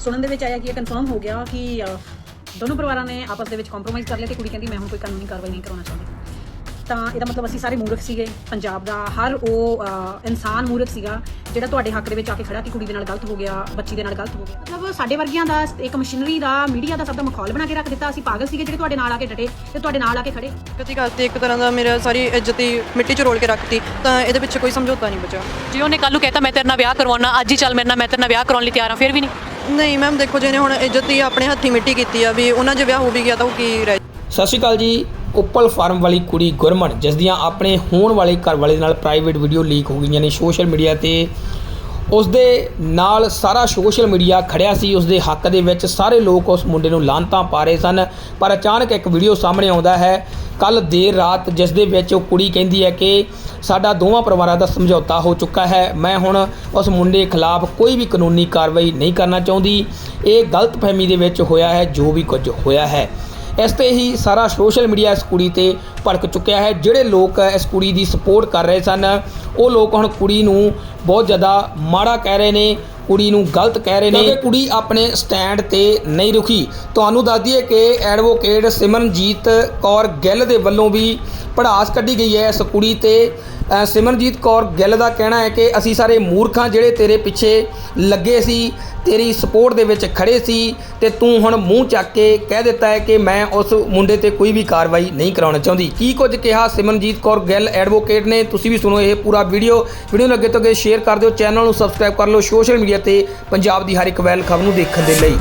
ਸੁਣਨ ਦੇ ਵਿੱਚ ਆਇਆ ਕਿ ਇਹ ਕਨਫਰਮ ਹੋ ਗਿਆ ਕਿ ਦੋਨੋਂ ਪਰਿਵਾਰਾਂ ਨੇ ਆਪਸ ਦੇ ਵਿੱਚ ਕੰਪਰੋਮਾਈਜ਼ ਕਰ ਲਿਆ ਤੇ ਕੁੜੀ ਕਹਿੰਦੀ ਮੈਂ ਹੁਣ ਕੋਈ ਕਾਨੂੰਨੀ ਕਾਰਵਾਈ ਨਹੀਂ ਕਰਾਉਣਾ ਚਾਹੁੰਦੀ। ਤਾਂ ਇਹਦਾ ਮਤਲਬ ਅਸੀਂ ਸਾਰੇ ਮੂਰਖ ਸੀਗੇ। ਪੰਜਾਬ ਦਾ ਹਰ ਉਹ ਇਨਸਾਨ ਮੂਰਖ ਸੀਗਾ ਜਿਹੜਾ ਤੁਹਾਡੇ ਹੱਕ ਦੇ ਵਿੱਚ ਆ ਕੇ ਖੜਾ ਕਿ ਕੁੜੀ ਦੇ ਨਾਲ ਗਲਤ ਹੋ ਗਿਆ ਬੱਚੀ ਦੇ ਨਾਲ ਗਲਤ ਹੋ ਗਿਆ। ਮਤਲਬ ਸਾਡੇ ਵਰਗਿਆਂ ਦਾ ਇੱਕ ਮਸ਼ੀਨਰੀ ਦਾ ਮੀਡੀਆ ਦਾ ਸਭ ਦਾ ਮਖੌਲ ਬਣਾ ਕੇ ਰੱਖ ਦਿੱਤਾ। ਅਸੀਂ ਪਾਗਲ ਸੀਗੇ ਜਿਹੜੇ ਤੁਹਾਡੇ ਨਾਲ ਆ ਕੇ ਡਟੇ ਤੇ ਤੁਹਾਡੇ ਨਾਲ ਆ ਕੇ ਖੜੇ। ਕਤੀ ਕਰਤੀ ਇੱਕ ਤਰ੍ਹਾਂ ਦਾ ਮੇਰਾ ਸਾਰੀ ਇੱਜ਼ਤ ਹੀ ਮਿੱਟੀ 'ਚ ਰੋਲ ਕੇ ਰੱਖਤੀ। ਤਾਂ ਇਹਦੇ ਵਿੱਚ ਕੋਈ ਸਮਝੌਤਾ ਨਹੀਂ ਬਚਾ ਜੇ ਉਹਨੇ ਕੱਲ ਨੂੰ ਕਹਿਤਾ ਮੈਂ ਤੇਰੇ ਨਾਲ ਵਿਆਹ ਕਰਵਾਉਣਾ ਅੱਜ ਹੀ ਚੱਲ ਮੇਰੇ ਨਾਲ ਮੈਂ ਤੇਰੇ ਨਾਲ ਵਿਆਹ ਕਰਾਉਣ ਲਈ ਤਿਆਰ ਹਾਂ ਫਿਰ ਵੀ ਨਹੀਂ। ਨਹੀਂ ਮੈਮ, ਦੇਖੋ ਜਿਹਨੇ ਹੁਣ ਇੱਜ਼ਤ ਹੀ ਆਪਣੇ ਹੱਥੀ ਮਿੱਟੀ ਕੀਤੀ ਆ ਵੀ ਉਹਨਾਂ 'ਚ ਵਿਆਹ ਹੋ ਵੀ ਗਿਆ ਤਾਂ ਉਹ ਕੀ ਰਹਿ ਸਤਿ ਸ਼੍ਰੀ ਅਕਾਲ ਜੀ। ਉੱਪਲ ਫਾਰਮ ਵਾਲੀ ਕੁੜੀ ਗੁਰਮਨ ਜਿਸ ਦੀਆਂ ਆਪਣੇ ਹੋਣ ਵਾਲੇ ਘਰ ਵਾਲੇ ਨਾਲ ਪ੍ਰਾਈਵੇਟ ਵੀਡੀਓ ਲੀਕ ਹੋ ਗਈਆਂ ਨੇ ਸੋਸ਼ਲ ਮੀਡੀਆ ਤੇ। ਉਸ ਦੇ ਨਾਲ ਸਾਰਾ ਸੋਸ਼ਲ ਮੀਡੀਆ ਖੜਿਆ ਸੀ ਉਸ ਦੇ ਹੱਕ ਦੇ ਵਿੱਚ ਸਾਰੇ ਲੋਕ ਉਸ ਮੁੰਡੇ ਨੂੰ ਲਾਂਤਾਂ ਪਾ ਰਹੇ ਸਨ। ਪਰ ਅਚਾਨਕ ਇੱਕ ਵੀਡੀਓ ਸਾਹਮਣੇ ਆਉਂਦਾ ਹੈ। ਕੱਲ ਦੇਰ ਰਾਤ ਜਿਸ ਦੇ ਵਿੱਚ ਉਹ ਕੁੜੀ ਕਹਿੰਦੀ ਹੈ ਕਿ ਸਾਡਾ ਦੋਵਾਂ ਪਰਿਵਾਰਾਂ ਦਾ ਸਮਝੌਤਾ ਹੋ ਚੁੱਕਾ ਹੈ। ਮੈਂ ਹੁਣ ਉਸ ਮੁੰਡੇ ਖਿਲਾਫ ਕੋਈ ਵੀ ਕਾਨੂੰਨੀ ਕਾਰਵਾਈ ਨਹੀਂ ਕਰਨਾ ਚਾਹੁੰਦੀ। ਇਹ ਗਲਤਫਹਿਮੀ ਦੇ ਵਿੱਚ ਹੋਇਆ ਹੈ, ਜੋ ਵੀ ਕੁਝ ਹੋਇਆ ਹੈ। ਇਸ ਤੇ ਹੀ ਸਾਰਾ ਸੋਸ਼ਲ ਮੀਡੀਆ ਇਸ ਕੁੜੀ ਤੇ ਭੜਕ ਚੁੱਕਿਆ ਹੈ। ਜਿਹੜੇ ਲੋਕ ਇਸ ਕੁੜੀ ਦੀ ਸਪੋਰਟ ਕਰ ਰਹੇ ਸਨ, ਉਹ ਲੋਕ ਹੁਣ ਕੁੜੀ ਨੂੰ ਬਹੁਤ ਜ਼ਿਆਦਾ ਮਾੜਾ ਕਹਿ ਰਹੇ ਨੇ, ਕੁੜੀ ਨੂੰ ਗਲਤ ਕਹਿ ਰਹੇ ਨੇ। ਕਿ ਕੁੜੀ ਆਪਣੇ ਸਟੈਂਡ ਤੇ ਨਹੀਂ ਰੁਕੀ। ਤੁਹਾਨੂੰ ਦੱਸ ਦਈਏ ਕਿ ਐਡਵੋਕੇਟ ਸਿਮਰਨਜੀਤ ਕੌਰ ਗਿੱਲ ਦੇ ਵੱਲੋਂ ਵੀ ਪੜਾਸ ਕੱਢੀ ਗਈ ਹੈ ਇਸ ਕੁੜੀ ਤੇ। ਸਿਮਰਨਜੀਤ ਕੌਰ ਗਿੱਲ ਦਾ ਕਹਿਣਾ ਹੈ ਕਿ ਅਸੀਂ ਸਾਰੇ ਮੂਰਖਾਂ ਜਿਹੜੇ ਤੇਰੇ ਪਿੱਛੇ ਲੱਗੇ ਸੀ, ਤੇਰੀ ਸਪੋਰਟ ਦੇ ਵਿੱਚ ਖੜੇ ਸੀ ਤੇ ਤੂੰ ਹੁਣ ਮੂੰਹ ਚੱਕ ਕੇ ਕਹਿ ਦਿੱਤਾ ਹੈ ਕਿ ਮੈਂ ਉਸ ਮੁੰਡੇ ਤੇ ਕੋਈ ਵੀ ਕਾਰਵਾਈ ਨਹੀਂ ਕਰਾਉਣਾ ਚਾਹੁੰਦੀ। ਕੀ ਕੁਝ ਕਿਹਾ ਸਿਮਰਨਜੀਤ ਕੌਰ ਗਿੱਲ ਐਡਵੋਕੇਟ ਨੇ? ਤੁਸੀਂ ਵੀ ਸੁਣੋ ਇਹ ਪੂਰਾ ਵੀਡੀਓ। ਵੀਡੀਓ ਨੂੰ ਅੱਗੇ ਤੋਂ ਅੱਗੇ ਸ਼ੇਅਰ ਕਰ ਦਿਓ ਚੈਨਲ ਨੂੰ ਸਬਸਕ੍ਰਾਈਬ ਕਰ ਲਓ ਸੋਸ਼ਲ ਮੀਡੀਆ ਤੇ ਪੰਜਾਬ ਦੀ ਹਰ ਇੱਕ ਵੈਲ ਖਬਰ ਨੂੰ ਦੇਖਣ ਦੇ ਲਈ।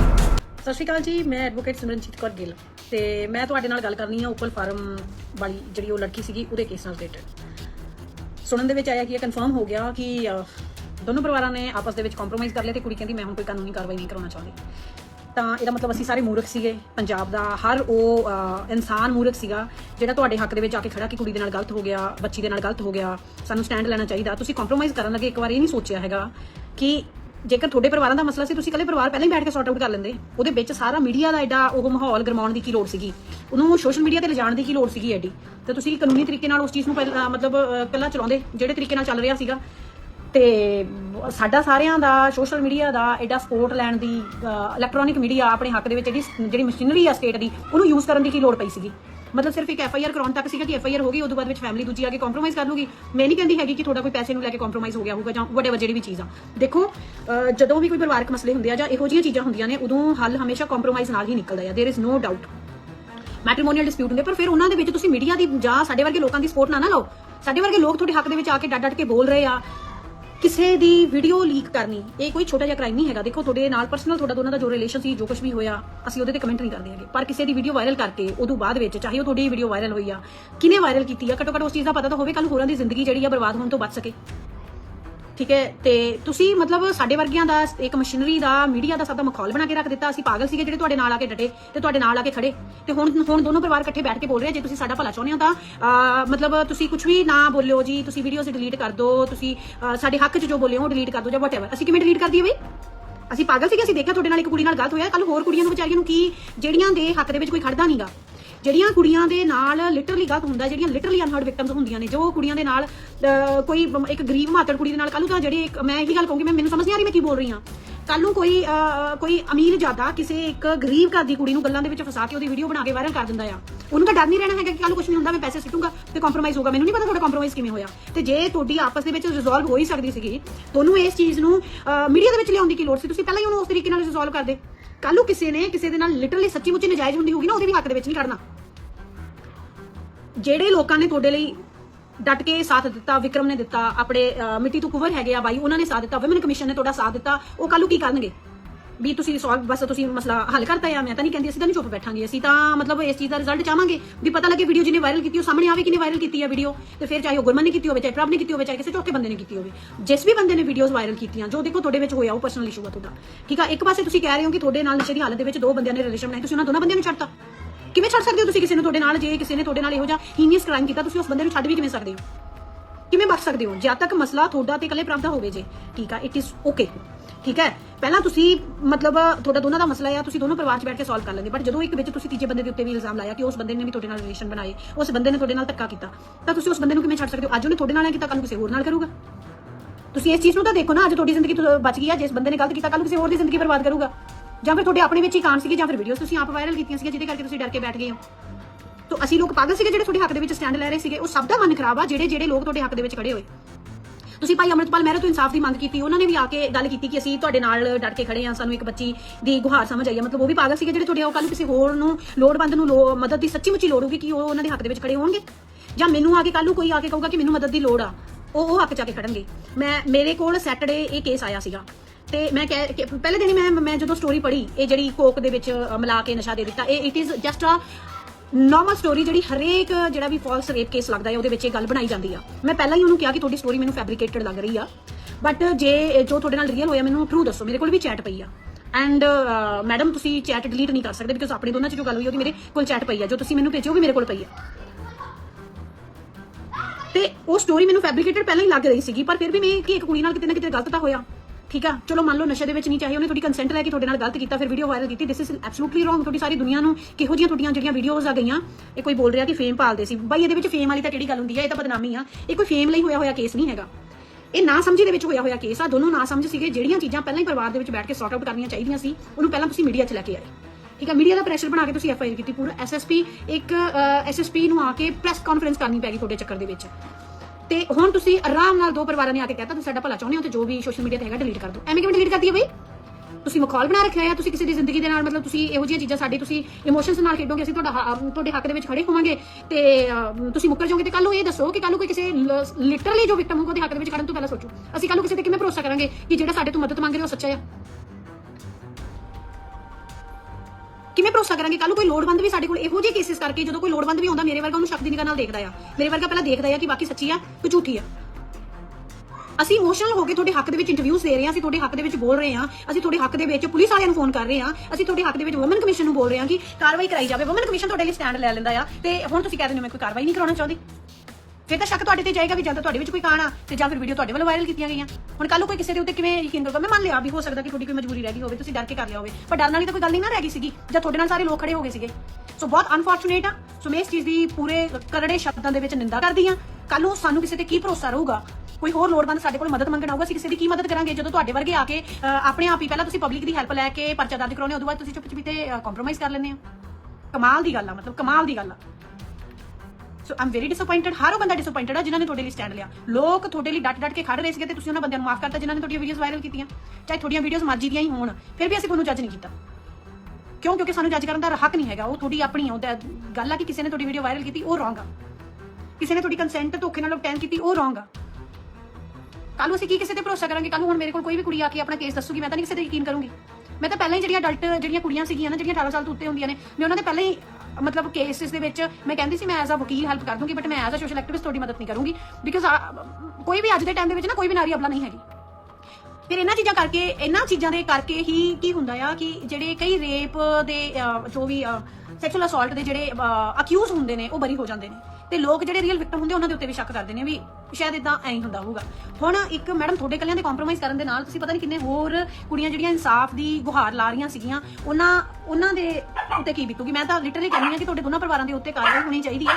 ਸਤਿ ਸ਼੍ਰੀ ਅਕਾਲ ਜੀ, ਮੈਂ ਐਡਵੋਕੇਟ ਸਿਮਰਨਜੀਤ ਕੌਰ ਗਿੱਲ। ਤੇ ਮੈਂ ਤੁਹਾਡੇ ਨਾਲ ਗੱਲ ਕਰਨੀ ਆ ਉਪਲ ਫਾਰਮ ਵਾਲੀ ਜਿਹੜੀ ਉਹ ਲੜਕੀ ਸੀਗੀ, ਉਹਦੇ ਕੇਸ ਨਾਲ ਰਿਲੇਟਡ ਸੁਣਨ ਦੇ ਵਿੱਚ ਆਇਆ ਕਿ ਇਹ ਕਨਫਰਮ ਹੋ ਗਿਆ ਕਿ ਦੋਨੋਂ ਪਰਿਵਾਰਾਂ ਨੇ ਆਪਸ ਦੇ ਵਿੱਚ ਕੰਪਰੋਮਾਈਜ਼ ਕਰ ਲਿਆ ਤੇ ਕੁੜੀ ਕਹਿੰਦੀ, ਮੈਂ ਹੁਣ ਕੋਈ ਕਾਨੂੰਨੀ ਕਾਰਵਾਈ ਨਹੀਂ ਕਰਾਉਣਾ ਚਾਹੁੰਦੀ। ਤਾਂ ਇਹਦਾ ਮਤਲਬ ਅਸੀਂ ਸਾਰੇ ਮੂਰਖ ਸੀਗੇ, ਪੰਜਾਬ ਦਾ ਹਰ ਉਹ ਇਨਸਾਨ ਮੂਰਖ ਸੀਗਾ, ਜਿਹੜਾ ਤੁਹਾਡੇ ਹੱਕ ਦੇ ਵਿੱਚ ਆ ਕੇ ਖੜਾ ਕਿ ਕੁੜੀ ਦੇ ਨਾਲ ਗਲਤ ਹੋ ਗਿਆ, ਬੱਚੀ ਦੇ ਨਾਲ ਗਲਤ ਹੋ ਗਿਆ, ਸਾਨੂੰ ਸਟੈਂਡ ਲੈਣਾ ਚਾਹੀਦਾ। ਤੁਸੀਂ ਕੰਪਰੋਮਾਈਜ਼ ਕਰਨ ਲੱਗੇ ਇੱਕ ਵਾਰ ਇਹ ਨਹੀਂ ਸੋਚਿਆ ਹੈਗਾ ਕਿ ਜੇਕਰ ਤੁਹਾਡੇ ਪਰਿਵਾਰਾਂ ਦਾ ਮਸਲਾ ਸੀ ਤੁਸੀਂ ਇਕੱਲੇ ਪਰਿਵਾਰ ਪਹਿਲਾਂ ਹੀ ਬੈਠ ਕੇ ਸੌਰਟ ਆਊਟ ਕਰ ਲੈਂਦੇ। ਉਹਦੇ ਵਿੱਚ ਸਾਰਾ ਮੀਡੀਆ ਦਾ ਐਡਾ ਉਹ ਮਾਹੌਲ ਗਰਮਾਉਣ ਦੀ ਕੀ ਲੋੜ ਸੀਗੀ? ਉਹਨੂੰ ਸੋਸ਼ਲ ਮੀਡੀਆ ਤੇ ਲਿਜਾਣ ਦੀ ਕੀ ਲੋੜ ਸੀਗੀ ਐਡੀ? ਤੇ ਤੁਸੀਂ ਕਾਨੂੰਨੀ ਤਰੀਕੇ ਨਾਲ ਉਸ ਚੀਜ਼ ਨੂੰ ਪਹਿਲਾਂ ਮਤਲਬ ਅਹ, ਪਹਿਲਾਂ ਚਲਾਉਂਦੇ ਜਿਹੜੇ ਤਰੀਕੇ ਨਾਲ ਚੱਲ ਰਿਹਾ ਸੀਗਾ। ਤੇ ਸਾਡਾ ਸਾਰਿਆਂ ਦਾ ਸੋਸ਼ਲ ਮੀਡੀਆ ਦਾ ਐਡਾ ਸਪੋਰਟ ਲੈਣ ਦੀ ਇਲੈਕਟ੍ਰੋਨਿਕ ਮੀਡੀਆ ਆਪਣੇ ਹੱਕ ਦੇ ਵਿੱਚ ਜਿਹੜੀ ਜਿਹੜੀ ਮਸ਼ੀਨਰੀ ਆ ਸਟੇਟ ਦੀ ਉਹਨੂੰ ਯੂਜ਼ ਕਰਨ ਦੀ ਕੀ ਲੋੜ ਪਈ ਸੀਗੀ? ਮਤਲਬ ਸਿਰਫ ਇੱਕ ਐਫ ਆਈ ਆਰ ਕਰਾਉਣ ਤੱਕ ਸੀਗਾ ਕਿ ਐਫ ਆਈ ਆਰ ਹੋ ਗਈ ਉਦੋਂ ਬਾਅਦ ਵਿੱਚ ਫੈਮਿਲੀ ਦੂਜੀ ਆ ਕੇ ਕੰਪਰੋਮਾਈਜ਼ ਕਰ ਲੂਗੀ ਮੈਂ ਨਹੀਂ ਕਹਿੰਦੀ ਹੈਗੀ ਕਿ ਤੁਹਾਡਾ ਕੋਈ ਪੈਸੇ ਨੂੰ ਲੈ ਕੇ ਕੰਪਰੋਮਾਈਜ਼ ਹੋ ਗਿਆ ਹੋਊਗਾ ਜਾਂ ਵਟਐਵਰ ਜਿਹੜੀ ਵੀ ਚੀਜ਼ ਆ ਦੇਖੋ ਅਹ, ਜਦੋਂ ਵੀ ਕੋਈ ਪਰਿਵਾਰਕ ਮਸਲੇ ਹੁੰਦੇ ਆ ਜਾਂ ਇਹੋ ਜਿਹੀਆਂ ਚੀਜ਼ਾਂ ਹੁੰਦੀਆਂ ਨੇ ਉਦੋਂ ਹੱਲ ਹਮੇਸ਼ਾ ਕੰਪਰੋਮਾਈਜ਼ ਨਾਲ ਹੀ ਨਿਕਲਦਾ ਆ there is no doubt matrimonial dispute ਹੁੰਦੇ ਪਰ ਫਿਰ ਉਹਨਾਂ ਦੇ ਵਿੱਚ ਤੁਸੀਂ ਮੀਡੀਆ ਦੀ ਜਾਂ ਸਾਡੇ ਵਰਗੇ ਲੋਕਾਂ ਦੀ ਸਪੋਰਟ ਨਾ ਨਾ ਲਓ ਸਾਡੇ ਵਰਗੇ ਲੋਕ ਤੁਹਾਡੇ ਹੱਕ ਦੇ ਵਿੱਚ ਆ ਕੇ ਡਟ ਡਟ ਕੇ ਬੋਲ ਰਹੇ ਆ ਕਿਸੇ ਦੀ ਵੀਡੀਓ ਲੀਕ ਕਰਨੀ, ਇਹ ਕੋਈ ਛੋਟਾ ਜਿਹਾ ਕ੍ਰਾਈਮ ਨਹੀਂ ਹੈਗਾ। ਦੇਖੋ, ਤੁਹਾਡੇ ਨਾਲ ਪਰਸਨਲ ਤੁਹਾਡਾ ਦੋਨਾਂ ਦਾ ਜੋ ਰਿਲੇਸ਼ਨ ਸੀ, ਜੋ ਕੁਝ ਵੀ ਹੋਇਆ, ਅਸੀਂ ਉਹਦੇ ਤੇ ਕਮੈਂਟ ਨਹੀਂ ਕਰਦੇ ਹੈਗੇ। ਪਰ ਕਿਸੇ ਦੀ ਵੀਡੀਓ ਵਾਇਰਲ ਕਰਕੇ, ਉਦੋਂ ਬਾਅਦ ਵਿੱਚ, ਚਾਹੇ ਉਹ ਤੁਹਾਡੀ ਵੀਡੀਓ ਵਾਇਰਲ ਹੋਈ ਆ, ਕਿਨੇ ਵਾਇਰਲ ਕੀਤੀ ਆ, ਘੱਟੋ ਘੱਟ ਉਸ ਚੀਜ਼ ਦਾ ਪਤਾ ਤਾਂ ਹੋਵੇ ਕੱਲ ਹੋਰਾਂ ਦੀ ਜ਼ਿੰਦਗੀ ਜਿਹੜੀ ਆ ਬਰਬਾਦ ਹੋਣ ਤੋਂ ਬਚ ਸਕੇ। ਠੀਕ ਹੈ? ਤੇ ਤੁਸੀਂ ਮਤਲਬ ਸਾਡੇ ਵਰਗਿਆਂ ਦਾ, ਇੱਕ ਮਸ਼ੀਨਰੀ ਦਾ, ਮੀਡੀਆ ਦਾ ਸਭ ਦਾ ਮਖੌਲ ਬਣਾ ਕੇ ਰੱਖ ਦਿੱਤਾ। ਅਸੀਂ ਪਾਗਲ ਸੀਗੇ ਜਿਹੜੇ ਤੁਹਾਡੇ ਨਾਲ ਆ ਕੇ ਡਟੇ ਤੇ ਤੁਹਾਡੇ ਨਾਲ ਆ ਕੇ ਖੜੇ। ਤੇ ਹੁਣ ਹੁਣ ਦੋਨੋਂ ਪਰਿਵਾਰ ਇਕੱਠੇ ਬੈਠ ਕੇ ਬੋਲ ਰਹੇ ਜੇ ਤੁਸੀਂ ਸਾਡਾ ਭਲਾ ਚਾਹੁੰਦੇ ਹੋ ਤਾਂ ਮਤਲਬ ਤੁਸੀਂ ਕੁਝ ਵੀ ਨਾ ਬੋਲਿਓ ਜੀ। ਤੁਸੀਂ ਵੀਡੀਓਜ਼ ਡਿਲੀਟ ਕਰ ਦਿਓ ਤੁਸੀਂ ਸਾਡੇ ਹੱਕ 'ਚ ਜੋ ਬੋਲਿਓ, ਉਹ ਡਿਲੀਟ ਕਰ ਦਿਓ ਜਾਂ ਵਟਐਵਰ ਅਸੀਂ ਕਿਵੇਂ ਡਿਲੀਟ ਕਰ ਦਈਏ ਬਈ? ਅਸੀਂ ਪਾਗਲ ਸੀਗੇ, ਅਸੀਂ ਦੇਖਿਆ ਤੁਹਾਡੇ ਨਾਲ ਇੱਕ ਕੁੜੀ ਨਾਲ ਗਲਤ ਹੋਇਆ। ਕੱਲ ਹੋਰ ਕੁੜੀਆਂ ਨੂੰ ਵਿਚਾਰੀਆਂ ਨੂੰ ਕੀ, ਜਿਹੜੀਆਂ ਦੇ ਹੱਕ ਦੇ ਵਿੱਚ ਕੋਈ ਖੜਦਾ ਨਹੀਂਗਾ ਜਿਹੜੀਆਂ ਕੁੜੀਆਂ ਦੇ ਨਾਲ ਲਿਟਰਲੀ ਗਲਤ ਹੁੰਦਾ, ਜਿਹੜੀਆਂ ਲਿਟਰਲੀ ਅਨਹਰਡ ਵਿਕਟਮਸ ਹੁੰਦੀਆਂ ਨੇ, ਜੋ ਕੁੜੀਆਂ ਦੇ ਨਾਲ ਕੋਈ ਇੱਕ ਗਰੀਬ ਮਾਤੜ ਕੁੜੀ ਦੇ ਨਾਲ ਕੱਲ ਤਾਂ ਜਿਹੜੀ ਮੈਂ ਇਹੀ ਗੱਲ ਕਹੂੰਗੀ, ਮੈਂ, ਮੈਨੂੰ ਸਮਝ ਨਹੀਂ ਆ ਰਹੀ ਮੈਂ ਕੀ ਬੋਲ ਰਹੀ ਹਾਂ। ਕੱਲ ਨੂੰ ਕੋਈ ਕੋਈ ਅਮੀਰ ਜ਼ਿਆਦਾ ਕਿਸੇ ਇੱਕ ਗਰੀਬ ਘਰ ਦੀ ਕੁੜੀ ਨੂੰ ਗੱਲਾਂ ਦੇ ਵਿੱਚ ਫਸਾ ਕੇ ਉਹਦੀ ਵੀਡੀਓ ਬਣਾ ਕੇ ਵਾਇਰਲ ਕਰ ਦਿੰਦਾ ਆ। ਉਹਨੂੰ ਤਾਂ ਡਰ ਨਹੀਂ ਰਹਿਣਾ ਹੈਗਾ ਕਿ ਕੱਲ ਨੂੰ ਕੁਝ ਨਹੀਂ ਹੁੰਦਾ, ਮੈਂ ਪੈਸੇ ਸਿੱਟੂਗਾ ਤੇ ਕੰਪਰੋਮਾਈਜ਼ ਹੋਊਗਾ। ਮੈਨੂੰ ਨਹੀਂ ਪਤਾ ਤੁਹਾਡਾ ਕੰਪਰੋਮਾਈਜ਼ ਕਿਵੇਂ ਹੋਇਆ। ਤੇ ਜੇ ਤੁਹਾਡੀ ਆਪਸ ਦੇ ਵਿੱਚ ਰਿਜ਼ੋਲਵ ਹੋ ਹੀ ਸਕਦੀ ਸੀਗੀ, ਤੁਹਾਨੂੰ ਇਸ ਚੀਜ਼ ਨੂੰ ਮੀਡੀਆ ਦੇ ਵਿੱਚ ਲਿਆਉਣ ਦੀ ਕੀ ਲੋੜ ਸੀ? ਤੁਸੀਂ ਪਹਿਲਾਂ ਹੀ ਉਹਨੂੰ ਉਸ ਤਰੀਕੇ ਨਾਲ ਰਿਜ਼ੋਲਵ ਕਰਦੇ ਕੱਲੂ ਕਿਸੇ ਨੇ ਕਿਸੇ ਦੇ ਨਾਲ ਲਿਟਰਲੀ ਸੱਚੀ ਮੁੱਚੀ ਨਜਾਇਜ਼ ਹੁੰਦੀ ਹੋਊਗੀ ਨਾ ਉਹਦੇ ਵੀ ਹੱਕ ਦੇ ਵਿੱਚ ਨਹੀਂ ਖੜਨਾ। ਜਿਹੜੇ ਲੋਕਾਂ ਨੇ ਤੁਹਾਡੇ ਲਈ ਡਟ ਕੇ ਸਾਥ ਦਿੱਤਾ ਵਿਕਰਮ ਨੇ ਦਿੱਤਾ ਆਪਣੇ ਅਹ, ਮਿੱਟੀ ਤੋਂ ਕੁਵਰ ਹੈਗੇ ਆ ਬਾਈ ਉਹਨਾਂ ਨੇ ਸਾਥ ਦਿੱਤਾ ਵਿਮਨ ਕਮਿਸ਼ਨ ਨੇ ਤੁਹਾਡਾ ਸਾਥ ਦਿੱਤਾ ਉਹ ਕੱਲੂ ਕੀ ਕਰਨਗੇ? ਵੀ ਤੁਸੀਂ ਸੋਲਵ ਬਸ ਤੁਸੀਂ ਮਸਲਾ ਹੱਲ ਕਰਤਾ ਆ, ਮੈਂ ਤਾਂ ਨਹੀਂ ਕਹਿੰਦੀ ਅਸੀਂ ਤਾਂ ਨਹੀਂ ਚੁੱਪ ਬੈਠਾਂਗੇ। ਅਸੀਂ ਤਾਂ ਮਤਲਬ ਇਸ ਚੀਜ਼ ਦਾ ਰਿਜ਼ਲਟ ਚਾਹਾਂਗੇ ਵੀ ਪਤਾ ਲੱਗੇ ਵੀਡੀਓ ਜਿਹਨੇ ਵਾਇਰਲ ਕੀਤੀ ਉਹ ਸਾਹਮਣੇ ਆਵੇ, ਕਿਨੇ ਵਾਇਰਲ ਕੀਤੀ ਆ ਵੀਡੀਓ ਤੇ ਫਿਰ ਚਾਹੇ ਉਹ ਗੁਰਮਨ ਨੇ ਕੀਤੀ ਹੋਵੇ, ਚਾਹੇ ਪ੍ਰਭ ਨੇ ਕੀਤੀ ਹੋਵੇ, ਚਾਹੇ ਕਿਸੇ ਚੌਥੇ ਬੰਦੇ ਨੇ ਕੀਤੀ ਹੋਵੇ। ਜਿਸ ਵੀ ਬੰਦੇ ਨੇ ਵੀਡੀਓਜ਼ ਵਾਇਰਲ ਕੀਤੀਆਂ, ਜੋ ਦੇਖੋ ਤੁਹਾਡੇ ਵਿੱਚ ਹੋਇਆ ਉਹ ਪਰਸਨਲ ਇਸ਼ੂ ਆ ਤੁਹਾਡਾ। ਠੀਕ ਆ? ਇੱਕ ਪਾਸੇ ਤੁਸੀਂ ਕਹਿ ਰਹੇ ਹੋ ਕਿ ਤੁਹਾਡੇ ਨਾਲ ਨਸ਼ੇ ਦੀ ਹਾਲਤ ਦੇ ਵਿੱਚ ਦੋ ਬੰਦਿਆਂ ਨੇ ਰਿਲੇਸ਼ਨ ਬਣਾਈ ਤੁਸੀਂ ਉਹਨਾਂ ਦੋਨਾਂ ਬੰਦਿਆਂ ਨੂੰ ਛੱਡਤਾ। ਕਿਵੇਂ ਛੱਡ ਸਕਦੇ ਹੋ ਤੁਸੀਂ ਕਿਸੇ ਨੂੰ ਤੁਹਾਡੇ ਨਾਲ ਜੇ ਕਿਸੇ ਨੇ ਤੁਹਾਡੇ ਨਾਲ ਇਹੋ ਜਿਹਾ ਹੀਨੀਅਸ ਕ੍ਰਾਈਮ ਕੀਤਾ, ਤੁਸੀਂ ਉਸ ਬੰਦੇ ਨੂੰ ਛੱਡ ਵੀ ਕਿਵੇਂ ਸਕਦੇ ਹੋ? ਕਿਵੇਂ ਬਚ ਸਕਦੇ ਹੋ? ਜਦ ਤੱਕ ਮਸਲਾ ਤੁਹਾਡਾ ਤੇ ਇਕੱਲੇ ਪ੍ਰਾਪਤ ਹੋਵੇ ਜੇ। ਠੀਕ ਆ? ਇਟ ਇਜ਼ ਓਕੇ ਠੀਕ ਹੈ? ਪਹਿਲਾਂ ਤੁਸੀਂ ਮਤਲਬ ਤੁਹਾਡਾ ਦੋਨਾਂ ਦਾ ਮਸਲਾ ਆ, ਤੁਸੀਂ ਦੋਨੋਂ ਪਰਿਵਾਰ 'ਚ ਬੈਠ ਕੇ ਸੋਲਵ ਕਰ ਲੈਂਦੇ ਬਟ ਜਦੋਂ ਇੱਕ ਵਿੱਚ ਤੁਸੀਂ ਤੀਜੇ ਬੰਦੇ ਦੇ ਉੱਤੇ ਵੀ ਇਲਜ਼ਾਮ ਲਾਇਆ ਕਿ ਉਸ ਬੰਦੇ ਨੇ ਵੀ ਤੁਹਾਡੇ ਨਾਲ ਰਿਲੇਸ਼ਨ ਬਣਾਏ, ਉਸ ਬੰਦੇ ਨੇ ਤੁਹਾਡੇ ਨਾਲ ਧੱਕਾ ਕੀਤਾ, ਤਾਂ ਤੁਸੀਂ ਉਸ ਬੰਦੇ ਨੂੰ ਕਿਵੇਂ ਛੱਡ ਸਕਦੇ ਹੋ? ਅੱਜ ਉਹਨੇ ਤੁਹਾਡੇ ਨਾਲ ਕੀਤਾ ਕੱਲ ਕਿਸੇ ਹੋਰ ਨਾਲ ਕਰੂਗਾ। ਤੁਸੀਂ ਇਸ ਚੀਜ਼ ਨੂੰ ਤਾਂ ਦੇਖੋ ਨਾ, ਅੱਜ ਤੁਹਾਡੀ ਜ਼ਿੰਦਗੀ ਤੋਂ ਬਚ ਗਈ ਹੈ ਜਿਸ ਬੰਦੇ ਨੇ ਗਲਤ ਕੀਤਾ ਕੱਲ ਨੂੰ ਕਿਸੇ ਹੋਰ ਦੀ ਜ਼ਿੰਦਗੀ ਬਰਬਾਦ ਕਰੂਗਾ। ਜਾਂ ਫਿਰ ਤੁਹਾਡੇ ਆਪਣੇ ਵਿੱਚ ਹੀ ਕਾਨ ਸੀਗੇ, ਜਾਂ ਫਿਰ ਵੀਡੀਓਜ਼ ਤੁਸੀਂ ਆਪ ਵਾਇਰਲ ਕੀਤੀਆਂ ਸੀਗੀਆਂ, ਜਿਹਦੇ ਕਰਕੇ ਤੁਸੀਂ ਡਰ ਕੇ ਬੈਠ ਗਏ ਹੋ। ਤੋ ਅਸੀਂ ਲੋਕ ਪਾਗਲ ਸੀਗੇ ਜਿਹੜੇ ਤੁਹਾਡੇ ਹੱਕ ਦੇ ਵਿੱਚ ਸਟੈਂਡ ਲੈ ਰਹੇ ਸੀਗੇ, ਉਹ ਸਭ ਦਾ ਮਨ ਖਰਾਬ ਆ, ਜਿਹੜੇ ਜਿਹੜੇ ਲੋਕ ਤੁਹਾਡੇ ਹੱਕ ਦੇ ਵਿੱਚ ਖੜੇ ਹੋਏ। ਤੁਸੀਂ ਭਾਈ ਅਮਰਿਤਪਾਲ ਮਹਿਰਾ ਤੋਂ ਇਨਸਾਫ ਦੀ ਮੰਗ ਕੀਤੀ, ਉਹਨਾਂ ਨੇ ਵੀ ਆ ਕੇ ਗੱਲ ਕੀਤੀ ਕਿ ਅਸੀਂ ਤੁਹਾਡੇ ਨਾਲ ਡਟ ਕੇ ਖੜੇ ਹਾਂ, ਸਾਨੂੰ ਇੱਕ ਬੱਚੀ ਦੀ ਗੁਹਾਰ ਸਮਝ ਆਈ ਹੈ। ਮਤਲਬ ਉਹ ਵੀ ਪਾਗਲ ਸੀਗੇ ਜਿਹੜੇ ਤੁਹਾਡੇ ਉਹ ਕੱਲ ਕਿਸੇ ਹੋਰ ਨੂੰ ਲੋੜਵੰਦ ਨੂੰ ਮਦਦ ਦੀ ਸੱਚੀ ਮੁੱਚੀ ਲੋੜ ਹੋਊਗੀ ਕਿ ਉਹ ਉਹਨਾਂ ਦੇ ਹੱਕ ਦੇ ਵਿੱਚ ਖੜੇ ਹੋਣਗੇ? ਜਾਂ ਮੈਨੂੰ ਆ ਕੇ ਕੱਲ ਨੂੰ ਕੋਈ ਆ ਕੇ ਕਹੂਗਾ ਕਿ ਮੈਨੂੰ ਮਦਦ ਦੀ ਲੋੜ ਆ, ਉਹ ਉਹ ਹੱਕ ਚ ਕੇ ਖੜਨਗੇ ਮੈਂ ਮੇਰੇ ਕੋਲ ਸੈਟਰਡੇ ਇਹ ਕੇਸ ਆਇਆ ਸੀਗਾ। ਤੇ ਮੈਂ ਕਹਿ ਪਹਿਲੇ ਦਿਨ ਹੀ ਮੈਂ ਮੈਂ ਜਦੋਂ ਸਟੋਰੀ ਪੜ੍ਹੀ, ਇਹ ਜਿਹੜੀ ਕੋਕ ਦੇ ਵਿੱਚ ਮਿਲਾ ਕੇ ਨਸ਼ਾ ਦੇ ਦਿੱਤਾ, ਇਹ it is just a normal story ਜਿਹੜੀ ਹਰੇਕ ਜਿਹੜਾ ਵੀ ਫਾਲਸ ਰੇਪ ਕੇਸ ਲੱਗਦਾ ਹੈ, ਉਹਦੇ ਵਿੱਚ ਇਹ ਗੱਲ ਬਣਾਈ ਜਾਂਦੀ ਆ। ਮੈਂ ਪਹਿਲਾਂ ਹੀ ਉਹਨੂੰ ਕਿਹਾ ਕਿ ਤੁਹਾਡੀ ਸਟੋਰੀ ਮੈਨੂੰ ਫੈਬਰੀਕੇਟਡ ਲੱਗ ਰਹੀ ਆ। ਬਟ ਜੇ ਜੋ ਤੁਹਾਡੇ ਨਾਲ ਰੀਅਲ ਹੋਇਆ, ਮੈਨੂੰ ਟਰੂ ਦੱਸੋ, ਮੇਰੇ ਕੋਲ ਵੀ ਚੈਟ ਪਈ ਆ। ਐਂਡ ਮੈਡਮ ਤੁਸੀਂ ਚੈਟ ਡਿਲੀਟ ਨਹੀਂ ਕਰ ਸਕਦੇ ਬਿਕਾਜ਼ ਆਪਣੇ ਦੋਨਾਂ ਚ ਜੋ ਗੱਲ ਹੋਈ ਉਹਦੀ ਮੇਰੇ ਕੋਲ ਚੈਟ ਪਈ ਆ। ਜੋ ਤੁਸੀਂ ਮੈਨੂੰ ਭੇਜੋ, ਉਹ ਵੀ ਮੇਰੇ ਕੋਲ ਪਈ ਆ। ਤੇ ਉਹ ਸਟੋਰੀ ਮੈਨੂੰ ਫੈਬਰੀਕੇਟਡ ਪਹਿਲਾਂ ਹੀ ਲੱਗ ਰਹੀ ਸੀਗੀ, ਪਰ ਫਿਰ ਵੀ ਮੈਂ ਕਿ ਇੱਕ ਕੁੜੀ ਨਾਲ ਕਿਤੇ ਨਾ ਕਿਤੇ ਗਲਤ ਤਾਂ ਹੋਇਆ। ਠੀਕ ਆ? ਚਲੋ ਮੰਨ ਲਓ ਨਸ਼ੇ ਦੇ ਵਿੱਚ ਨਹੀਂ ਚਾਹੀ, ਉਹਨੇ ਤੁਹਾਡੀ ਕੰਸੈਂਟ ਲੈ ਕੇ ਤੁਹਾਡੇ ਨਾਲ ਗਲਤ ਕੀਤਾ, ਫਿਰ ਵੀਡੀਓ ਵਾਇਰਲ ਕੀਤੀ। ਦਿਸ ਇਜ਼ ਐਬਸੋਲੂਟਲੀ ਰੋਂਗ ਤੁਹਾਡੀ ਸਾਰੀ ਦੁਨੀਆ ਨੂੰ ਕਿਹੋ ਜਿਹੀਆਂ ਤੁਹਾਡੀਆਂ ਜਿਹੜੀਆਂ ਵੀਡੀਓਜ਼ ਆ ਗਈਆਂ, ਇਹ ਕੋਈ ਬੋਲ ਰਿਹਾ ਕਿ ਫੇਮ ਪਾਲਦੇ ਸੀ। ਬਾਈ, ਇਹਦੇ ਵਿੱਚ ਫੇਮ ਵਾਲੀ ਤਾਂ ਕਿਹੜੀ ਗੱਲ ਹੁੰਦੀ ਹੈ ਇਹ ਤਾਂ ਬਦਨਾਮੀ ਆ। ਇਹ ਕੋਈ ਫੇਮ ਲਈ ਹੋਇਆ ਹੋਇਆ ਕੇਸ ਨਹੀਂ ਹੈਗਾ। ਇਹ ਨਾ ਸਮਝੀ ਦੇ ਵਿੱਚ ਹੋਇਆ ਹੋਇਆ ਕੇਸ ਆ। ਦੋਨੋਂ ਨਾ ਸਮਝ ਸੀਗੇ ਜਿਹੜੀਆਂ ਚੀਜ਼ਾਂ ਪਹਿਲਾਂ ਹੀ ਪਰਿਵਾਰ ਦੇ ਵਿੱਚ ਬੈਠ ਕੇ ਸੌਟ ਆਊਟ ਕਰਨੀਆਂ ਚਾਹੀਦੀਆਂ ਸੀ, ਉਹਨੂੰ ਪਹਿਲਾਂ ਤੁਸੀਂ ਮੀਡੀਆ 'ਚ ਲੈ ਕੇ ਆਏ। ਠੀਕ ਹੈ ਮੀਡੀਆ ਦਾ ਪ੍ਰੈਸ਼ਰ ਬਣਾ ਕੇ ਤੁਸੀਂ ਐਫ ਆਈ ਆਰ ਕੀਤੀ। ਪੂਰਾ ਐਸਐਸਪੀ ਇੱਕ ਐਸਐਸਪੀ ਨੂੰ ਆ ਕੇ ਪ੍ਰੈਸ ਕਾਨਫਰੰਸ ਕਰਨੀ ਪੈ ਗਈ ਤੁਹਾਡੇ ਚੱਕਰ ਦੇ ਵਿੱਚ। ਤੇ ਹੁਣ ਤੁਸੀਂ ਆਰਾਮ ਨਾਲ ਦੋ ਪਰਿਵਾਰਾਂ ਨੇ ਆ ਕੇ ਕਹਿਤਾ, ਤੁਸੀਂ ਸਾਡਾ ਭਲਾ ਚਾਹੁੰਦੇ ਹੋ ਤੇ ਜੋ ਵੀ ਸੋਸ਼ਲ ਮੀਡੀਆ ਤੇ ਹੈਗਾ ਡਿਲੀਟ ਕਰ ਦਿਓ। ਐਵੇਂ ਕਿਵੇਂ ਡਿਲੀਟ ਕਰਦੀ ਹੈ ਬਈ? ਤੁਸੀਂ ਮਖੌਲ ਬਣਾ ਰੱਖਿਆ ਆ, ਤੁਸੀਂ ਕਿਸੇ ਦੀ ਜ਼ਿੰਦਗੀ ਦੇ ਨਾਲ ਮਤਲਬ ਤੁਸੀਂ ਇਹੋ ਜਿਹੀਆਂ ਚੀਜ਼ਾਂ ਸਾਡੀ ਤੁਸੀਂ ਇਮੋਸ਼ਨਸ ਨਾਲ ਖੇਡੋਗੇ, ਅਸੀਂ ਤੁਹਾਡਾ ਤੁਹਾਡੇ ਹੱਕ ਦੇ ਵਿੱਚ ਖੜੇ ਹੋਵਾਂਗੇ ਤੇ ਤੁਸੀਂ ਮੁੱਕਰ ਜਾਓਗੇ ਤੇ ਕੱਲ ਨੂੰ ਇਹ ਦੱਸੋ ਕਿ ਕੱਲ ਨੂੰ ਕੋਈ ਕਿਸੇ ਲਿਟਰਲੀ ਜੋ ਵਿਕਟਮ ਹੋਊਗਾ ਉਹਦੇ ਹੱਕ ਦੇ ਵਿੱਚ ਖੜਨ ਤੋਂ ਪਹਿਲਾਂ ਸੋਚੋ। ਅਸੀਂ ਕੱਲ ਨੂੰ ਕਿਸੇ ਤੇ ਕਿਵੇਂ ਭਰੋਸਾ ਕਰਾਂਗੇ ਕਿ ਜਿਹੜਾ ਸਾਡੇ ਤੋਂ ਮਦਦ ਮੰਗ ਰਿਹਾ ਉਹ ਸੱਚਾ ਆ? ਕਿਵੇਂ ਭਰੋਸਾ ਕਰਾਂਗੇ? ਕੱਲ ਕੋਈ ਲੋੜਵੰਦ ਵੀ ਸਾਡੇ ਕੋਲ ਇਹੋ ਜਿਹੇ ਕੇਸਿਸ ਕਰਕੇ ਜਦੋਂ ਕੋਈ ਲੋੜਵੰਦ ਵੀ ਆਉਂਦਾ, ਮੇਰੇ ਵਰਗਾ ਉਹਨੂੰ ਸ਼ੱਕ ਦੀ ਨਿਗਾਹ ਨਾਲ ਦੇਖਦਾ ਆ। ਮੇਰੇ ਵਰਗਾ ਪਹਿਲਾਂ ਦੇਖਦਾ ਆ ਕਿ ਬਾਕੀ ਸੱਚੀ ਆ ਕਿ ਝੂਠੀ ਆ। ਅਸੀਂ ਇਮੋਸ਼ਨਲ ਹੋ ਕੇ ਤੁਹਾਡੇ ਹੱਕ ਦੇ ਵਿੱਚ ਇੰਟਰਵਿਊਜ਼ ਦੇ ਰਹੇ ਹਾਂ ਅਸੀਂ ਤੁਹਾਡੇ ਹੱਕ ਦੇ ਵਿੱਚ ਬੋਲ ਰਹੇ ਹਾਂ ਅਸੀਂ ਤੁਹਾਡੇ ਹੱਕ ਦੇ ਵਿੱਚ ਪੁਲਿਸ ਵਾਲਿਆਂ ਨੂੰ ਫੋਨ ਕਰ ਰਹੇ ਹਾਂ ਅਸੀਂ ਤੁਹਾਡੇ ਹੱਕ ਦੇ ਵਿੱਚ ਔਮਨ ਕਮਿਸ਼ਨ ਨੂੰ ਬੋਲ ਰਹੇ ਹਾਂ ਕਿ ਕਾਰਵਾਈ ਕਰਾਈ ਜਾਵੇ। ਔਮਨ ਕਮਿਸ਼ਨ ਤੁਹਾਡੇ ਲਈ ਸਟੈਂਡ ਲੈ ਲੈਂਦਾ ਆ ਤੇ ਹੁਣ ਤੁਸੀਂ ਕਹਿ ਰਹੇ ਹੋ ਮੈਂ ਕੋਈ ਕਾਰਵਾਈ ਨਹੀਂ ਕਰਾਉਣਾ ਚਾਹੁੰਦੀ। ਫਿਰ ਤਾਂ ਸ਼ੱਕ ਤੁਹਾਡੇ ਤੇ ਜਾਏਗਾ ਵੀ ਜਾਂ ਤਾਂ ਤੁਹਾਡੇ ਵਿੱਚ ਕੋਈ ਕਾਣ ਆ ਤੇ ਜਾਂ ਫਿਰ ਵੀਡੀਓ ਤੁਹਾਡੇ ਵੱਲੋਂ ਵਾਇਰਲ ਕੀਤੀਆਂ ਗਈਆਂ। ਹੁਣ ਕੱਲ ਨੂੰ ਕੋਈ ਕਿਸੇ ਦੇ ਉੱਤੇ ਕਿਵੇਂ ਯਕੀਨ ਕਰੂਗਾ? ਮੈਂ ਮੰਨ ਲਿਆ ਵੀ ਹੋ ਸਕਦਾ ਕਿ ਤੁਹਾਡੀ ਕੋਈ ਮਜਬੂਰੀ ਰਹਿ ਗਈ ਹੋਵੇ, ਤੁਸੀਂ ਡਰ ਕੇ ਕਰ ਲਿਆ ਹੋਵੇ, ਪਰ ਡਰਨ ਵਾਲੀ ਤਾਂ ਕੋਈ ਗੱਲ ਨਹੀਂ ਨਾ ਰਹਿ ਗਈ ਸੀਗੀ, ਜਾਂ ਤੁਹਾਡੇ ਨਾਲ ਸਾਰੇ ਲੋਕ ਖੜੇ ਹੋ ਗਏ ਸੀਗੇ। ਸੋ ਬਹੁਤ ਅਨਫੋਰਚੂਨੇਟ ਆ। ਸੋ ਮੈਂ ਇਸ ਚੀਜ਼ ਦੀ ਪੂਰੇ ਕਰੜੇ ਸ਼ਬਦਾਂ ਦੇ ਵਿੱਚ ਨਿੰਦਾ ਕਰਦੀ ਆ। ਕੱਲ ਨੂੰ ਸਾਨੂੰ ਕਿਸੇ ਤੇ ਕੀ ਭਰੋਸਾ ਰਹੂਗਾ? ਕੋਈ ਹੋਰ ਲੋੜਵੰਦ ਸਾਡੇ ਕੋਲ ਮਦਦ ਮੰਗਣ ਆਊਗਾ? ਅਸੀਂ ਕਿਸੇ ਦੀ ਕੀ ਮਦਦ ਕਰਾਂਗੇ ਜਦੋਂ ਤੁਹਾਡੇ ਵਰਗੇ ਆ ਕੇ ਆਪਣੇ ਆਪ ਹੀ ਪਹਿਲਾਂ ਤੁਸੀਂ ਪਬਲਿਕ ਦੀ ਹੈਲਪ ਲੈ ਕੇ ਪਰਚਾ ਦਰਜ ਕਰਾਉਣੇ ਉਦੋਂ ਬਾਅਦ ਤੁਸੀਂ ਚੁੱਪ ਚੁਪੀਤੇ ਕੰਪਰੋਮਾਈਜ਼ ਕਰ ਲੈਂਦੇ ਆ। ਕਮਾਲ ਦੀ ਗੱਲ ਆ, ਮਤਲਬ ਕਮਾਲ ਦੀ ਗੱਲ ਆ। ਸੋ ਆਮ ਵੈਰੀ ਡਿਸਪਾਇੰਟਡ ਹਰ ਉਹ ਬੰਦਾ ਡਿਸਪਾਇੰਟਡ ਆ ਜਿਨ੍ਹਾਂ ਨੇ ਤੁਹਾਡੇ ਲਈ ਸਟੈਂਡ ਲਿਆ। ਲੋਕ ਤੁਹਾਡੇ ਲਈ ਡਟ ਡਟ ਕੇ ਖੜ ਰਹੇ ਸੀਗੇ ਤੇ ਤੁਸੀਂ ਉਹਨਾਂ ਬੰਦਿਆਂ ਨੂੰ ਮਾਫ ਕਰਤਾ, ਜਿਨ੍ਹਾਂ ਨੇ ਤੁਹਾਡੀਆਂ ਵੀਡੀਓਜ਼ ਵਾਇਰਲ ਕੀਤੀਆਂ। ਚਾਹੇ ਤੁਹਾਡੀਆਂ ਵੀਡੀਓਜ਼ ਮਰਜ਼ੀ ਦੀਆਂ ਹੀ ਹੋਣ, ਫਿਰ ਵੀ ਅਸੀਂ ਤੁਹਾਨੂੰ ਜੱਜ ਨਹੀਂ ਕੀਤਾ। ਕਿਉਂ? ਕਿਉਂਕਿ ਸਾਨੂੰ ਜੱਜ ਕਰਨ ਦਾ ਹੱਕ ਨਹੀਂ ਹੈਗਾ। ਉਹ ਤੁਹਾਡੀ ਆਪਣੀ ਆ, ਉਹ ਗੱਲ ਆ ਕਿ ਕਿਸੇ ਨੇ ਤੁਹਾਡੀ ਵੀਡੀਓ ਵਾਇਰਲ ਕੀਤੀ, ਉਹ ਰੋਂਗ ਆ। ਕਿਸੇ ਨੇ ਤੁਹਾਡੀ ਕੰਸੈਂਟ ਧੋਖੇ ਨਾਲ obtain ਕੀਤੀ, ਉਹ ਰੋਂਗ ਆ। ਕੱਲ ਅਸੀਂ ਕੀ ਕਿਸੇ ਤੇ ਭਰੋਸਾ ਕਰਾਂਗੇ? ਕੱਲ ਹੁਣ ਮੇਰੇ ਕੋਲ ਕੋਈ ਵੀ ਕੁੜੀ ਆ ਕੇ ਆਪਣਾ ਕੇਸ ਦੱਸੂਗੀ, ਮੈਂ ਤਾਂ ਨਹੀਂ ਕਿਸੇ ਤੇ ਯਕੀਨ ਕਰੂੰਗੀ। ਮੈਂ ਤਾਂ ਪਹਿਲਾਂ ਹੀ ਜਿਹੜੀਆਂ ਅਡਲਟ ਜਿਹੜੀਆਂ ਕੁੜੀਆਂ ਸੀਗੀਆਂ ਨਾ, ਜਿਹੜੀਆਂ 18 ਸਾਲ ਤੋਂ ਉੱਤੇ ਹੁੰਦੀਆਂ ਨੇ, ਮੈਂ ਉਹਨਾਂ ਦੇ ਪਹਿਲਾਂ ਹੀ ਮਤਲਬ ਕੇਸਿਸ ਦੇ ਵਿੱਚ ਮੈਂ ਕਹਿੰਦੀ ਸੀ, ਮੈਂ ਐਜ਼ ਅ ਵਕੀਲ ਹੈਲਪ ਕਰ ਦੂੰਗੀ ਬਟ ਮੈਂ ਐਜ਼ ਅ ਸੋਸ਼ਲ ਐਕਟਿਵਿਸਟ ਤੁਹਾਡੀ ਮਦਦ ਨਹੀਂ ਕਰੂੰਗੀ ਬਿਕਾਜ਼ ਕੋਈ ਵੀ ਅੱਜ ਦੇ ਟਾਈਮ ਦੇ ਵਿੱਚ ਨਾ ਕੋਈ ਵੀ ਨਾਰੀ ਅਬਲਾ ਨਹੀਂ ਹੈਗੀ। ਫਿਰ ਇਹਨਾਂ ਚੀਜ਼ਾਂ ਕਰਕੇ ਇਹਨਾਂ ਚੀਜ਼ਾਂ ਦੇ ਕਰਕੇ ਹੀ ਕੀ ਹੁੰਦਾ ਆ ਕਿ ਜਿਹੜੇ ਕਈ ਰੇਪ ਦੇ ਅਹ, ਜੋ ਵੀ ਸੈਕਸ਼ੂਅਲ ਅਸੌਲਟ ਦੇ ਜਿਹੜੇ ਅਕਿਊਜ਼ ਹੁੰਦੇ ਨੇ ਉਹ ਬਰੀ ਹੋ ਜਾਂਦੇ ਨੇ। ਤੇ ਲੋਕ ਜਿਹੜੇ ਰੀਅਲ ਵਿਕਟਮ ਹੁੰਦੇ ਉਹਨਾਂ ਦੇ ਉੱਤੇ ਵੀ ਸ਼ੱਕ ਕਰਦੇ ਨੇ ਵੀ ਸ਼ਾਇਦ ਇਦਾਂ ਐਂ ਹੀ ਹੁੰਦਾ ਹੋਊਗਾ। ਹੁਣ ਇੱਕ ਮੈਡਮ ਤੁਹਾਡੇ ਕੱਲਿਆਂ ਦੇ ਕੰਪਰੋਮਾਈਜ਼ ਕਰਨ ਦੇ ਨਾਲ ਤੁਸੀਂ ਪਤਾ ਨਹੀਂ ਕਿੰਨੇ ਹੋਰ ਕੁੜੀਆਂ ਜਿਹੜੀਆਂ ਇਨਸਾਫ ਦੀ ਗੁਹਾਰ ਲਾ ਰਹੀਆਂ ਸੀਗੀਆਂ ਉਹਨਾਂ ਉਹਨਾਂ ਦੇ ਉੱਤੇ ਕੀ ਬੀਤੂਗੀ? ਮੈਂ ਤਾਂ ਲਿਟਰਲੀ ਕਹਿੰਦੀ ਹਾਂ ਕਿ ਤੁਹਾਡੇ ਦੋਨਾਂ ਪਰਿਵਾਰਾਂ ਦੇ ਉੱਤੇ ਕਾਰਵਾਈ ਹੋਣੀ ਚਾਹੀਦੀ ਹੈ